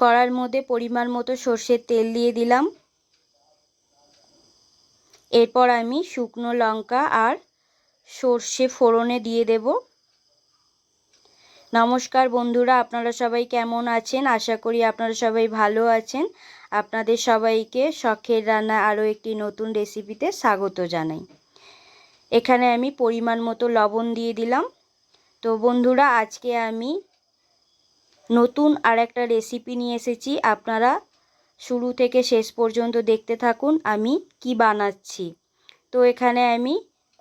কড়ার মধ্যে পরিমাণ মতো সর্ষের তেল দিয়ে দিলাম। এরপর আমি শুকনো লঙ্কা আর সর্ষে ফোড়নে দিয়ে দেব। নমস্কার বন্ধুরা, আপনারা সবাই কেমন আছেন? আশা করি আপনারা সবাই ভালো আছেন। আপনাদের সবাইকে শখের রান্না আরও একটি নতুন রেসিপিতে স্বাগত জানাই। এখানে আমি পরিমাণ মতো লবণ দিয়ে দিলাম। তো বন্ধুরা, আজকে আমি নতুন আর একটা রেসিপি নিয়ে এসেছি। আপনারা শুরু থেকে শেষ পর্যন্ত দেখতে থাকুন আমি কি বানাচ্ছি। তো এখানে আমি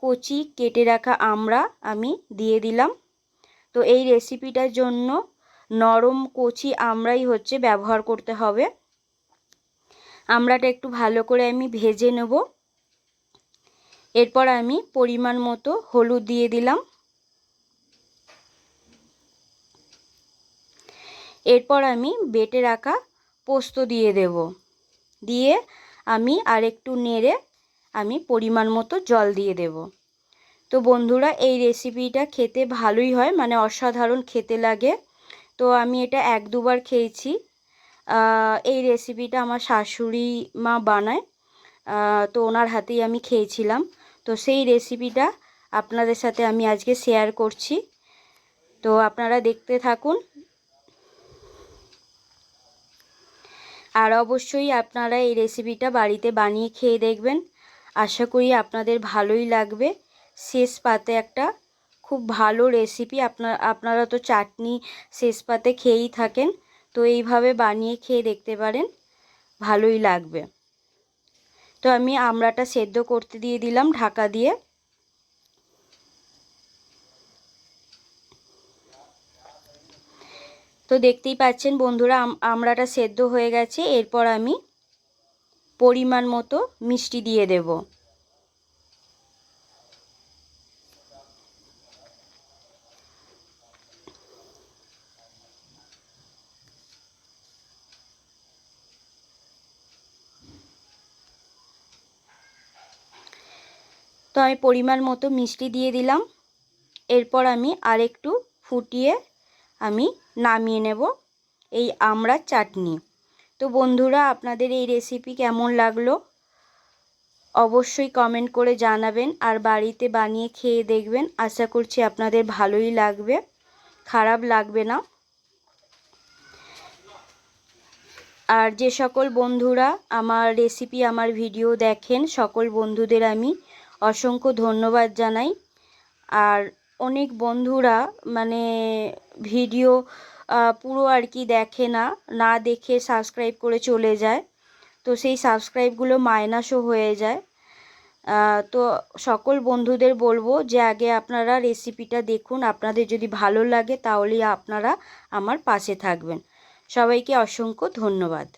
কচি কেটে রাখা আমড়া আমি দিয়ে দিলাম। তো এই রেসিপিটার জন্য নরম কচি আমড়াই হচ্ছে ব্যবহার করতে হবে। আমড়াটা একটু ভালো করে আমি ভেজে নেব। এরপর আমি পরিমাণ মতো হলুদ দিয়ে দিলাম। এরপর আমি বেটে রাখা পোস্ত দিয়ে দেব। দিয়ে আমি আরেকটু নেড়ে আমি পরিমাণ মতো জল দিয়ে দেব। তো বন্ধুরা, এই রেসিপিটা খেতে ভালোই হয় মানে অসাধারণ খেতে লাগে। তো আমি এটা এক দুবার খেয়েছি। এই রেসিপিটা আমার শাশুড়ি মা বানায়। তো ওনার হাতেই আমি খেয়েছিলাম। তো সেই রেসিপিটা আপনাদের সাথে আমি আজকে শেয়ার করছি। তো আপনারা দেখতে থাকুন। আর অবশ্যই আপনারা এই রেসিপিটা বাড়িতে বানিয়ে খেয়ে দেখবেন। আশা করি আপনাদের ভালোই লাগবে। শেষ পাতে একটা খুব ভালো রেসিপি আপনার, আপনারা তো চাটনি শেষ পাতে খেয়েই থাকেন, তো এইভাবে বানিয়ে খেয়ে দেখতে পারেন, ভালোই লাগবে। তো আমি আমড়াটা সেদ্ধ করতে দিয়ে দিলাম ঢাকা দিয়ে। তো দেখতেই পাচ্ছেন বন্ধুরা আমড়াটা সেদ্ধ হয়ে গেছে। এরপর আমি পরিমাণ মতো মিষ্টি দিয়ে দেব। তো আমি পরিমাণ মতো মিষ্টি দিয়ে দিলাম। এরপর আমি আরেকটু ফুটিয়ে আমি নামিয়ে নেব এই আমড়ার চাটনি। তো বন্ধুরা, আপনাদের এই রেসিপি কেমন লাগল? অবশ্যই কমেন্ট করে জানাবেন আর বাড়িতে বানিয়ে খেয়ে দেখবেন। আশা করছি আপনাদের ভালোই লাগবে। খারাপ লাগবে না। আর যে সকল বন্ধুরা আমার রেসিপি আমার ভিডিও দেখেন, সকল বন্ধুদের আমি অসংখ্য ধন্যবাদ জানাই। আর অনেক বন্ধুরা মানে ভিডিও পুরো আর কি দেখে না না দেখে সাবস্ক্রাইব করে চলে যায়। তো সেই সাবস্ক্রাইবগুলো মাইনাসও হয়ে যায়। তো সকল বন্ধুদের বলব যে আগে আপনারা রেসিপিটা দেখুন, আপনাদের যদি ভালো লাগে তাহলেই আপনারা আমার পাশে থাকবেন। সবাইকে অসংখ্য ধন্যবাদ।